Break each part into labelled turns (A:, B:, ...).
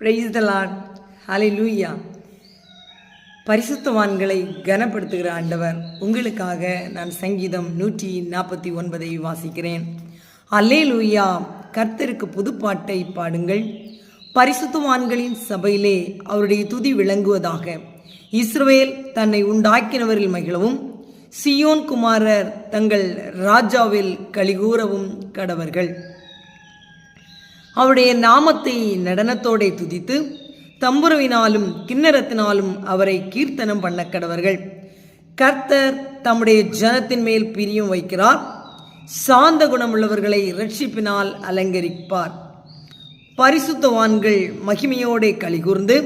A: Praise the ஹலை லூயா பரிசுத்தவான்களை கனப்படுத்துகிற ஆண்டவர். உங்களுக்காக நான் சங்கீதம் நூற்றி நாற்பத்தி ஒன்பதை வாசிக்கிறேன். அல்லே லூயா கர்த்தருக்கு புதுப்பாட்டை பாடுங்கள். பரிசுத்தவான்களின் சபையிலே அவருடைய துதி விளங்குவதாக. இஸ்ரவேல் தன்னை உண்டாக்கினவரில் மகிழவும் சியோன் குமாரர் தங்கள் ராஜாவில் கலிகூறவும் கடவர்கள். அவருடைய நாமத்தை நடனத்தோடே துதித்து தம்புருவினாலும் கிண்ணரத்தினாலும் அவரை கீர்த்தனம் பண்ண கடவர்கள். கர்த்தர் தம்முடைய ஜனத்தின் மேல் பிரியம் வைக்கிறார். சாந்த குணமுள்ளவர்களை ரட்சிப்பினால் அலங்கரிப்பார். பரிசுத்தவான்கள் மகிமையோடே கலிகூர்ந்து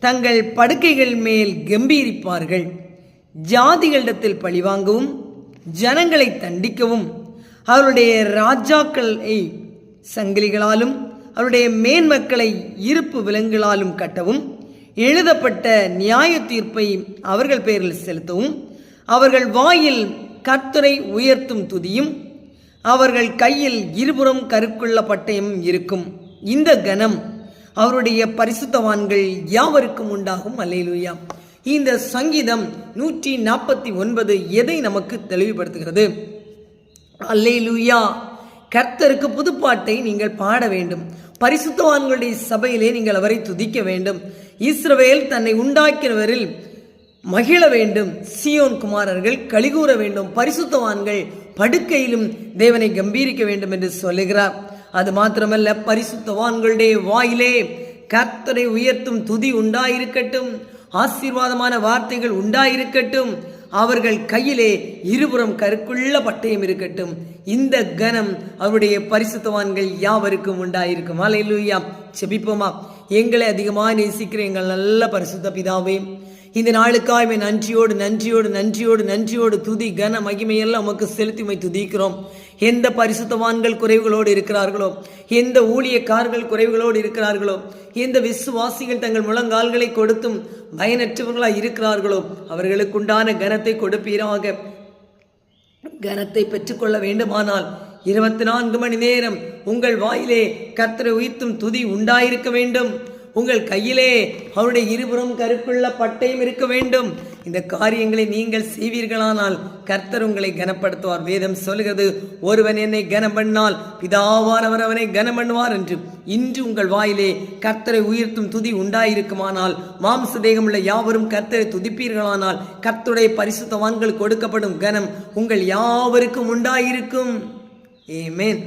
A: தங்கள் படுக்கைகள் மேல் கம்பீரிப்பார்கள். ஜாதிகளிடத்தில் பழிவாங்கவும் ஜனங்களை தண்டிக்கவும் அவருடைய ராஜாக்களை சங்கிலிகளாலும் அவருடைய மேன்மக்களை இருப்பு விலங்குகளாலும் கட்டவும் எழுதப்பட்ட நியாய தீர்ப்பை அவர்கள் பெயரில் செலுத்தவும் அவர்கள் வாயில் கர்த்தரை உயர்த்தும் துதியும் அவர்கள் கையில் இருபுறம் கருக்குள்ள பட்டயம் இருக்கும். இந்த கனம் அவருடைய பரிசுத்தவான்கள் யாவருக்கும் உண்டாகும். அல்லேலூயா. இந்த சங்கீதம் நூற்றி நாற்பத்தி ஒன்பது எதை நமக்கு தெளிவுபடுத்துகிறது? அல்லேலூயா. கர்த்தருக்கு புதுப்பாட்டை நீங்கள் பாட வேண்டும். பரிசுத்தவான்களுடைய சபையிலே நீங்கள் அவரை துதிக்க வேண்டும். இஸ்ரவேல் தன்னை உண்டாக்கினவரில் மகிழ வேண்டும். சியோன் குமாரர்கள் கலிகூற வேண்டும். பரிசுத்தவான்கள் படுக்கையிலும் தேவனை கம்பீரிக்க வேண்டும் என்று சொல்லுகிறார். அது மாத்திரமல்ல பரிசுத்தவான்களுடைய வாயிலே கர்த்தரை உயர்த்தும் துதி உண்டாயிருக்கட்டும். ஆசீர்வாதமான வார்த்தைகள் உண்டாயிருக்கட்டும். அவர்கள் கையிலே இருபுறம் கருக்குள்ள பட்டயம் இருக்கட்டும். இந்த கனம் அவருடைய பரிசுத்தவான்கள் யாவருக்கும் உண்டாயிருக்கும். அலையிலுயா செபிப்போமா எங்களை அதிகமாக நேசிக்கிற எங்கள் நல்ல பரிசுத்த பிதாவே இந்த நாளுக்காய் நன்றியோடு நன்றியோடு நன்றியோடு நன்றியோடு துதி கன மகிமையெல்லாம் உமக்கு செலுத்தி உமை துதிக்கிறோம். எந்த பரிசுத்தவான்கள் குறைவுகளோடு இருக்கிறார்களோ எந்த ஊழியக்காரர்கள் குறைவுகளோடு இருக்கிறார்களோ எந்த விசுவாசிகள் தங்கள் முழங்கால்களை கொடுத்தும் பயனற்றவர்களாக இருக்கிறார்களோ அவர்களுக்குண்டான கனத்தை கொடுப்பீராக. கனத்தை பெற்றுக்கொள்ள வேண்டுமானால் இருபத்தி நான்கு மணி நேரம் உங்கள் வாயிலே கர்த்தரை உயிர்த்தும் துதி உண்டாயிருக்க வேண்டும். உங்கள் கையிலே அவருடைய இருபுறம் கருக்குள்ள பட்டையும் இருக்க வேண்டும். இந்த காரியங்களை நீங்கள் செய்வீர்களானால் கர்த்தர் உங்களை கனப்படுத்துவார். வேதம் சொல்கிறது ஒருவன் என்னை கனம் பண்ணால் பிதாவானவர் அவனை கனம் பண்ணுவார் என்று. இன்று உங்கள் வாயிலே கர்த்தரை உயர்த்தும் துதி உண்டாயிருக்குமானால் மாம்ச தேகமுள்ள யாவரும் கர்த்தரை துதிப்பீர்களானால் கர்த்தருடைய பரிசுத்தவான்கள் கொடுக்கப்படும் கனம் உங்கள் யாவருக்கும் உண்டாயிருக்கும். ஏமேன்